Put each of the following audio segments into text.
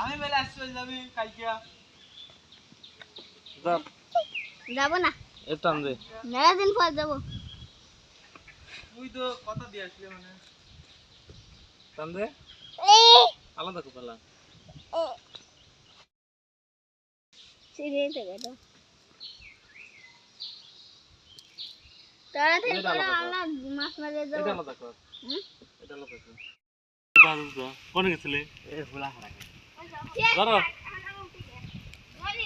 আমি মেলা আসতে যাবি কালকে। যাব না। এটা দে। মেলা দিন পর যাব। তুই তো কথা দিয়ে আসলি মানে। টান দে। আলাদা কোপালা। সিঁড়ি থেকে তো তাড়াতাড়ি করে আলাদা আমরা মাছ মারিয়ে এটা আলাদা কর হুম? এটা আলাদা কর কোনে গেছিলি? এ হুলা হারা ধরো।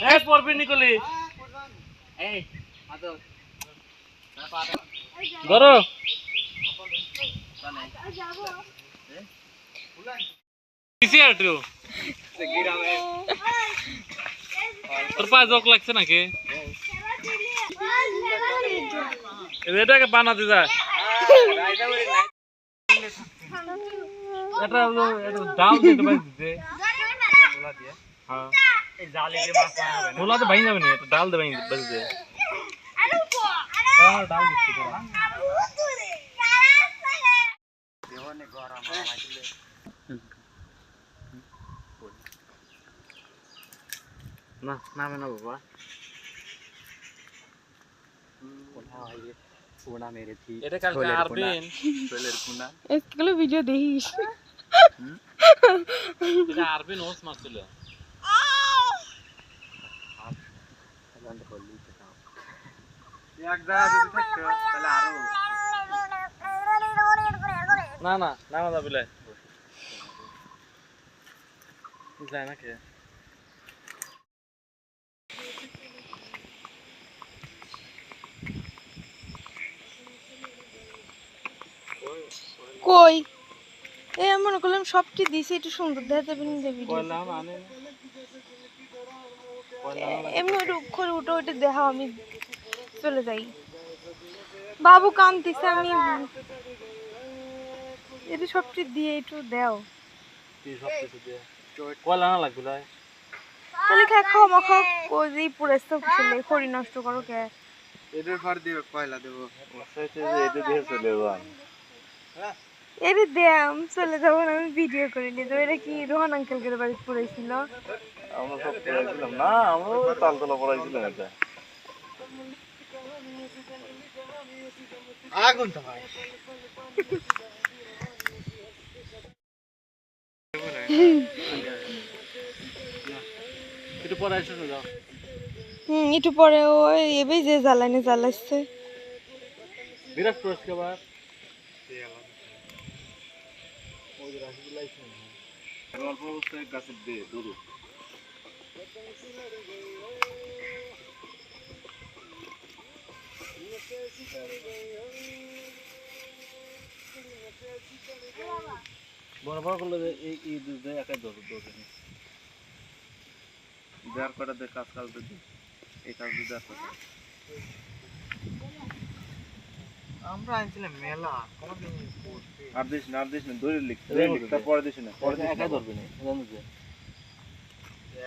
এই পড়বি নিকলি। এই ধরো। তোর পায়ে জোক লাগছে নাকি? এটাকে বানাতে যায় এটা হলো- এটা ডাল দিতে পারি দিতে হ্যাঁ এই জালে যে মাছ মারা খোলা তো ভাঙি যাবে না এটা ডাল দে ভাঙি বাজতে হ্যাঁ ডাল দিচ্ছি তোরা দেহনে গরম মাছলে না নামে না বাবা কোনা হইয়ে কোনা মেরেছি এটা কালকে আরবিন শৈলের কোনা এগুলো ভিডিও দেখিস এটা আরবিন ওস মাছ ছিল বন্ধ করলি তো তাও এক জায়গা যদি থাকতো তাহলে আরও না না নামা যাবে লাই যায় না কে কই এই আমি মনে করলাম সবটি দিছি একটু সুন্দর দেখাতে পারি ভিডিও এমনি ওটা করে উঠে উঠে দেখাও আমি চলে যাই। বাবু কান্দিছে আমি এটা সবটি দিয়ে একটু দাও। কয়লা না লাগবে তাহলে খা খাও মাখা ওই যে খড়ি নষ্ট করো কে। এদের দিবে কয়লা দেবো? এটা দিয়ে চলে যান এরে দেম চলে যাব না আমি ভিডিও করে নিয়ে যাব। এটা কি রোহন আঙ্কেলকে বাড়ি পুরাইছিল আমরা সব পড়াইছিলাম। না আমরাও তালতলা পড়াইছিলাম এটা। আগুন তো ভাই। একটু পরে এসে যাও। হুম একটু পরে ওই এবে যে জ্বালানি জ্বালাচ্ছে বিরাট পুরস্কার অল্প অবস্থায় গাছের দে দূর বড় বড় করলে এই দুধ দেয় একাই দশ দেড় কটা দে কাজ কাজ দে এই কাজ দিয়ে দেড় আমরা আনছিলাম মেলা কোনদিন আর দিস না আর দিস না লিখ লিখ তারপরে দিস না পরে দিস একাই ধরবি না? জানো যে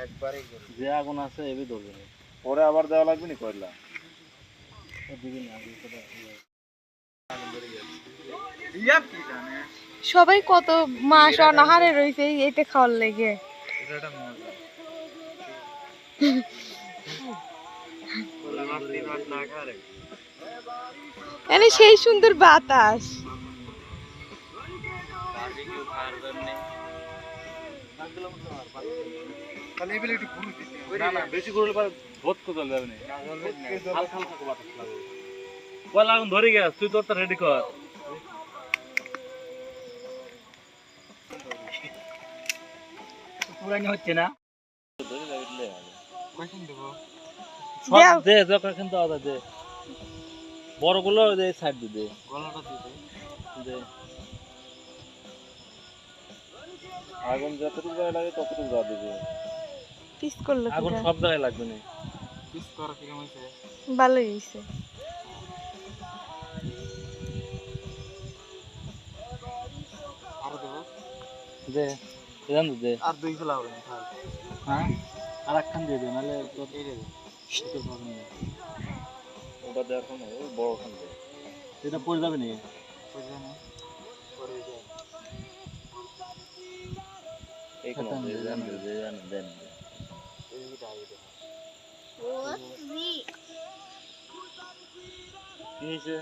একবারই যে আগুন আছে এবি ধরবি না। পরে আবার দেওয়া লাগবে না কয়লা? দিবি না সবাই কত মাস অনাহারে রয়েছে এইটা খাওয়ার লেগে। এটা একটা মজা কোলা মাছ তিন মাস না খারে মানে সেই সুন্দর বাতাস ধরে গেছ তুই তোরটা রেডি কর। পুরানি হচ্ছে না? সব দে যখন কিন্তু আদা দে। বড়গুলো দে সাইড দিয়ে দে গলাটা দিতে দে আগুন যতটুকু জায়গায় লাগে ততটুকু দেওয়া দিবি। পিস করল আগুন সব জায়গায় লাগবে না। পিস করা কিরম হয়েছে? ভালোই হয়েছে। আরও দেবো। দে জান দে। আর দুই ফেলা হবে না হ্যাঁ? আর একখান দিয়ে দে নাহলে তোর এই দেবো ওটা দেওয়ার কোনো ওই বড় খান দে এটা পড়ে যাবে না। বুঝলে